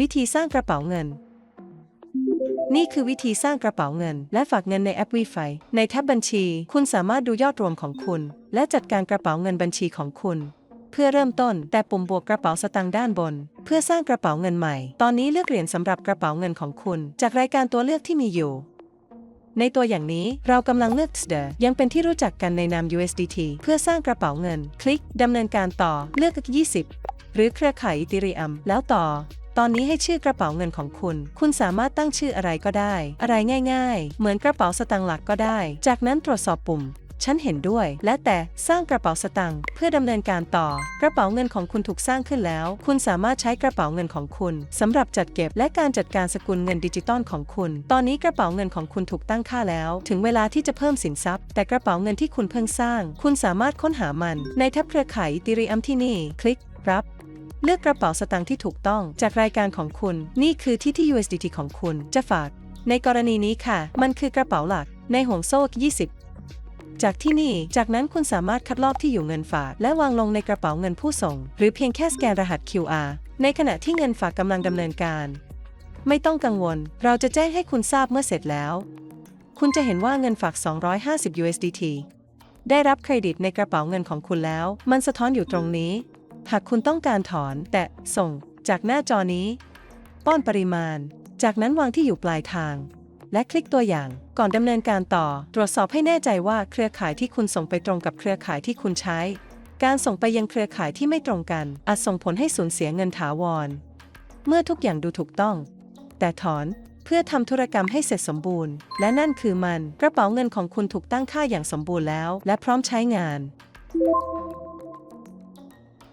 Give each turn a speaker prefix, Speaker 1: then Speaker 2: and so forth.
Speaker 1: วิธีสร้างกระเป๋าเงิน นี่คือวิธีสร้างกระเป๋าเงิน และฝากเงินในแอป w ีไฟในแท็บบัญชี คุณสามารถดูยอดรวมของคุณ และจัดการกระเป๋าเงินบัญชีของคุณ เพื่อเริ่มต้นแต่ปุ่มบวกกระเป๋าสตางค์ด้านบน เพื่อสร้างกระเป๋าเงินใหม่ ตอนนี้เลือกเหรียญสำหรับกระเป๋าเงินของคุณ จากรายการตัวเลือกที่มีอยู่ในตัวอย่างนี้เรากำลังเลือก TSD ยังเป็นที่รู้จักกันในนาม USDT เพื่อสร้างกระเป๋าเงิน คลิกดำเนินการต่อเลือก 20 หรือเครือข่ายอีเทเรียมแล้วต่อ ตอนนี้ให้ชื่อกระเป๋าเงินของคุณ คุณสามารถตั้งชื่ออะไรก็ได้ อะไรง่าย ๆ เหมือนกระเป๋าสตางค์หลักก็ได้ จากนั้นตรวจสอบปุ่ม ฉันเห็นด้วย และแต่สร้างกระเป๋าสตางค์เพื่อดำเนินการต่อ กระเป๋าเงินของคุณถูกสร้างขึ้นแล้ว คุณสามารถใช้กระเป๋าเงินของคุณสำหรับจัดเก็บและการจัดการสกุลเงินดิจิตอลของคุณ ตอนนี้กระเป๋าเงินของคุณถูกตั้งค่าแล้ว ถึงเวลาที่จะเพิ่มสินทรัพย์ แต่กระเป๋าเงินที่คุณเพิ่งสร้าง คุณสามารถค้นหามัน ในแท็บเครือข่ายอีเทเรียมที่นี่ คลิก รับ เลือกกระเป๋าสตางค์ที่ถูกต้องจากรายการของคุณ นี่คือที่ที่ USDT ของคุณจะฝาก ในกรณีนี้ค่ะ มันคือกระเป๋าหลักในห่วงโซ่ 20 จากที่นี่ จากนั้นคุณสามารถคัดลอกที่อยู่เงินฝาก และวางลงในกระเป๋าเงินผู้ส่ง หรือเพียงแค่สแกนรหัส QR ในขณะที่เงินฝากกำลังดำเนินการ ไม่ต้องกังวล เราจะแจ้งให้คุณทราบเมื่อเสร็จแล้ว คุณจะเห็นว่าเงินฝาก 250 USDT ได้รับเครดิตในกระเป๋าเงินของคุณแล้ว มันสะท้อนอยู่ตรงนี้ หากคุณต้องการถอนแตะส่งจากหน้าจอนี้ ป้อนปริมาณ จากนั้นวางที่อยู่ปลายทาง และคลิกตัวอย่างก่อนดำเนินการต่อ ตรวจสอบให้แน่ใจว่าเครือข่ายที่คุณส่งไปตรงกับเครือข่ายที่คุณใช้ การส่งไปยังเครือข่ายที่ไม่ตรงกัน อาจส่งผลให้สูญเสียเงินถาวร เมื่อทุกอย่างดูถูกต้อง แต่ถอนเพื่อทำธุรกรรมให้เสร็จสมบูรณ์ และนั่นคือมันกระเป๋าเงินของคุณถูกตั้งค่าอย่างสมบูรณ์แล้ว และพร้อมใช้งาน